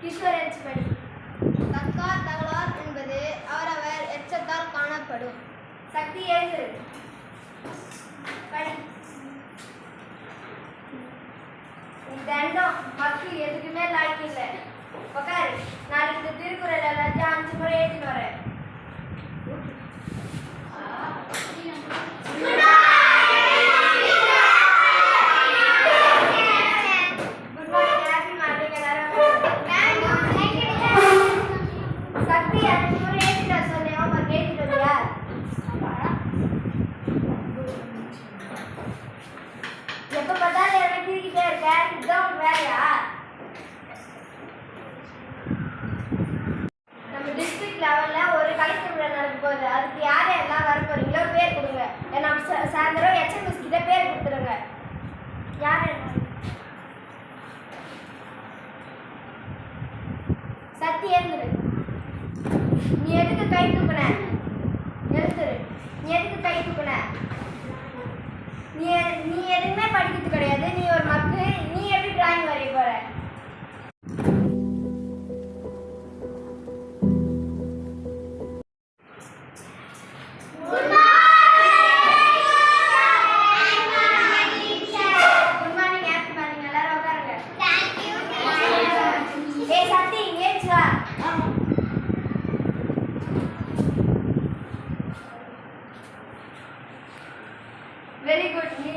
Kishore H படி தக்கார் தகலார் என்பது அவரவர் எச்சத்தால் காணப்படும். சக்தி எழுது படி. தண்டம் மக்கு எதுக்குமே லாய்க்கு இல்லை. நீ எழுந்துரு. நீ எதுக்கு கை தூக்குன? எழுந்துரு நீ எதுக்கு கை தூக்குன? நீ நீ எதுவுமே படிக்க வெரி குட் நீ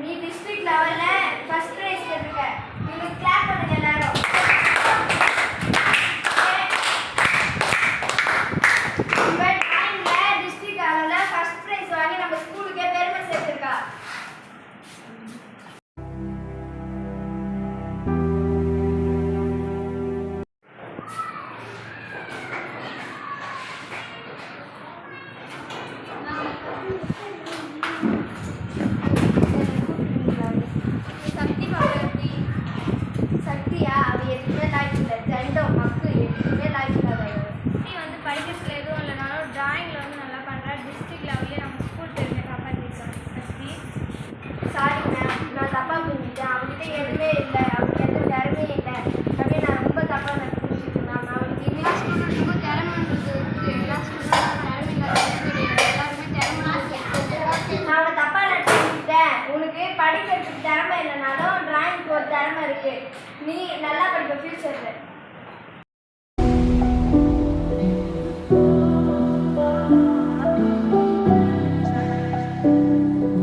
நீ டிஸ்ட்ரிக்ட் லெவல்ல ஃபர்ஸ்ட் பிரைஸ் எடுக்க நீங்க கிளாப் பண்ணுங்க எல்லாரும். Thank you டிஸ்ட்ரிக்ட் லெவல்ல ஃபர்ஸ்ட் பிரைஸ் வாங்கி நம்ம ஸ்கூலுக்கே பெருமை சேர்த்திருக்கா சக்தி பகவதி சக்தியா அவ எதுவுமே லாய்க்கு இல்லை தண்டம் மக்கு எதுவுமே லாய்க்கு இல்லாதவ சக்தி வந்து படிக்கிறதுல எதுவும் இல்லைனாலும் டிராயிங்கில் வந்து நல்லா பண்ணுறா டிஸ்ட்ரிக்ட் லெவல்லே நம்ம ஸ்கூல் பெருமை காப்பாற்றிருக்காங்க சக்தி சாரி மேம் நான் தப்பா எதுவுமே இல்லை அவளுக்கு எந்த திறமையும் இல்லை அப்படியே நான் ரொம்ப தப்பா நான் புரிஞ்சுட்டேன் மேம் அவளுக்கு எல்லா ஸ்டூடெண்ட்டுக்கும் திறமைன்றது இருக்குது எல்லா ஸ்டூடெண்ட்டும் திறமை இல்லாத எல்லாருமே திறமை நான் அவளை தப்பா நினைச்சுட்டேன் உனக்கு படிக்கிறதுக்கு திறமை இல்லைனாலும் டிராயிங்க்கு ஒரு திறமை இருக்கு நீ நல்லா படிப்ப ஃபியூச்சர்ல